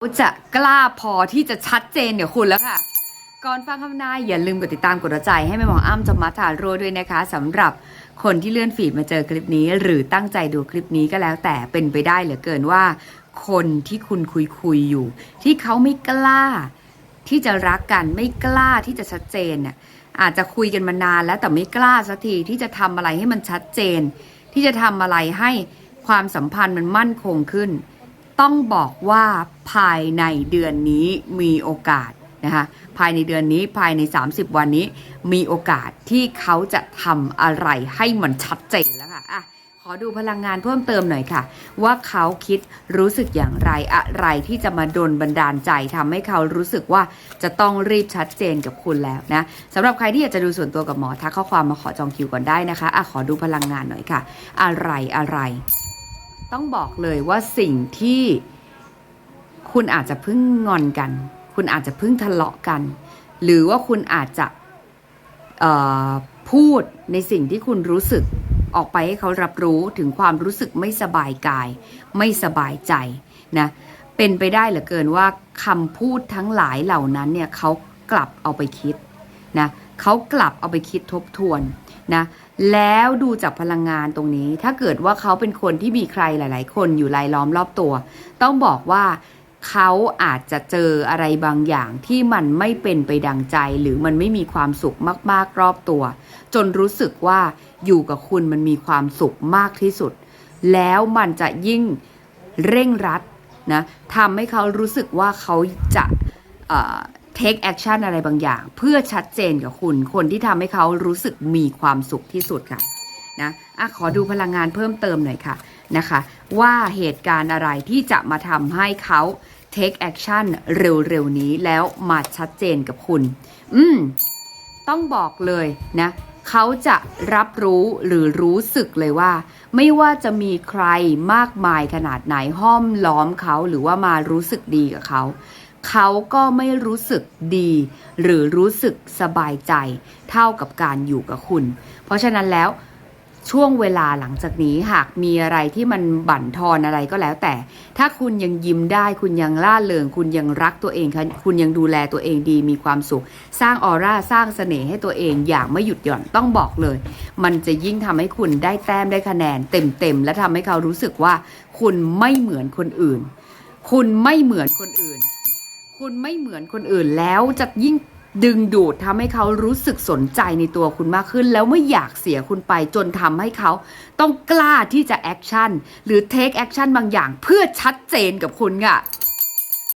เขาจะกล้าพอที่จะชัดเจนกับคุณแล้วค่ะ ก่อนฟังคำนายอย่าลืมกดติดตามกดหัวใจให้แม่หมออ้ำจอมมัทธาโรด้วยนะคะสำหรับคนที่เลื่อนฟีดมาเจอคลิปนี้ หรือตั้งใจดูคลิปนี้ก็แล้วแต่เป็นไปได้เหลือเกินว่า คนที่คุณคุยคุยอยู่ ที่เขาไม่กล้า ที่จะรักกันไม่กล้าที่จะชัดเจนน่ะอาจจะคุยกันมานานแล้วแต่ไม่กล้าสักทีที่จะทำอะไรให้มันชัดเจน ที่จะทำอะไรให้ความสัมพันธ์มันมั่นคงขึ้น ต้องบอกว่าภายในเดือนนี้มีโอกาสนะคะภายในเดือนนี้ภายใน 30 วันนี้ มีโอกาสที่เขาจะทำอะไรให้มันชัดเจนแล้วค่ะอะขอดูพลังงานเพิ่มเติมหน่อยค่ะ ว่าเขาคิดรู้สึกอย่างไรอะไรที่จะมาดนบันดาลใจทำให้เขารู้สึกว่าจะต้องรีบชัดเจนกับคุณแล้วนะสำหรับใครที่อยากจะดูส่วนตัวกับหมอทักข้อความมาขอจองคิวก่อนได้นะคะอะขอดูพลังงานหน่อยค่ะ อะไรอะไร ต้องบอกเลยว่าสิ่งที่คุณอาจจะเพิ่งงอนกัน คุณอาจจะเพิ่งทะเลาะกัน หรือว่าคุณอาจจะพูดในสิ่งที่คุณรู้สึกออกไปให้เขารับรู้ถึงความรู้สึกไม่สบายกาย ไม่สบายใจนะเป็นไปได้เหลือเกินว่าคำพูดทั้งหลายเหล่านั้นเนี่ยเขากลับเอาไปคิดนะเขากลับเอาไปคิดทบทวน นะแล้วดูจากพลังงานตรงนี้ ถ้าเกิดว่าเขาเป็นคนที่มีใครหลาย ๆ คนอยู่รายล้อมรอบตัว ต้องบอกว่าเขาอาจจะเจออะไรบางอย่างที่มันไม่เป็นไปดังใจ หรือมันไม่มีความสุขมาก ๆ รอบตัว จนรู้สึกว่าอยู่กับคุณมันมีความสุขมากที่สุด แล้วมันจะยิ่งเร่งรัดนะทำให้เขารู้สึกว่าเขาจะ take action อะไรบางอย่าง เพื่อชัดเจนกับคุณ คนที่ทำให้เขารู้สึกมีความสุขที่สุดค่ะนะอะขอดูพลังงานเพิ่มเติมหน่อยค่ะนะคะ ว่าเหตุการณ์อะไรที่จะมาทำให้เขา take action เร็วๆนี้แล้วมาชัดเจนกับคุณ อืม ต้องบอกเลยนะเขาจะรับรู้หรือรู้สึกเลยว่า ไม่ว่าจะมีใครมากมายขนาดไหนห้อมล้อมเขาหรือว่ามารู้สึกดีกับเขา เขาก็ไม่รู้สึกดี หรือรู้สึกสบายใจ เท่ากับการอยู่กับคุณ เพราะฉะนั้นแล้วช่วงเวลาหลังจากนี้หากมีอะไรที่มันบั่นทอนอะไรก็แล้วแต่ ถ้าคุณยังยิ้มได้ คุณยังล่าเริง คุณยังรักตัวเองค่ะคุณยังดูแลตัวเองดีมีความสุข สร้างออร่าสร้างเสน่ห์ให้ตัวเองอย่างไม่หยุดหย่อนต้องบอกเลย มันจะยิ่งทำให้คุณได้แต้มได้คะแนน เต็มๆและทำให้เขารู้สึกว่า คุณไม่เหมือนคนอื่น คุณไม่เหมือนคนอื่น คุณไม่เหมือนคนอื่นแล้วจะยิ่งดึงดูดทำให้เขารู้สึกสนใจในตัวคุณมากขึ้น แล้วไม่อยากเสียคุณไปจนทำให้เขา ต้องกล้าที่จะแอคชั่นหรือเทคแอคชั่นบางอย่างเพื่อชัดเจนกับคุณค่ะ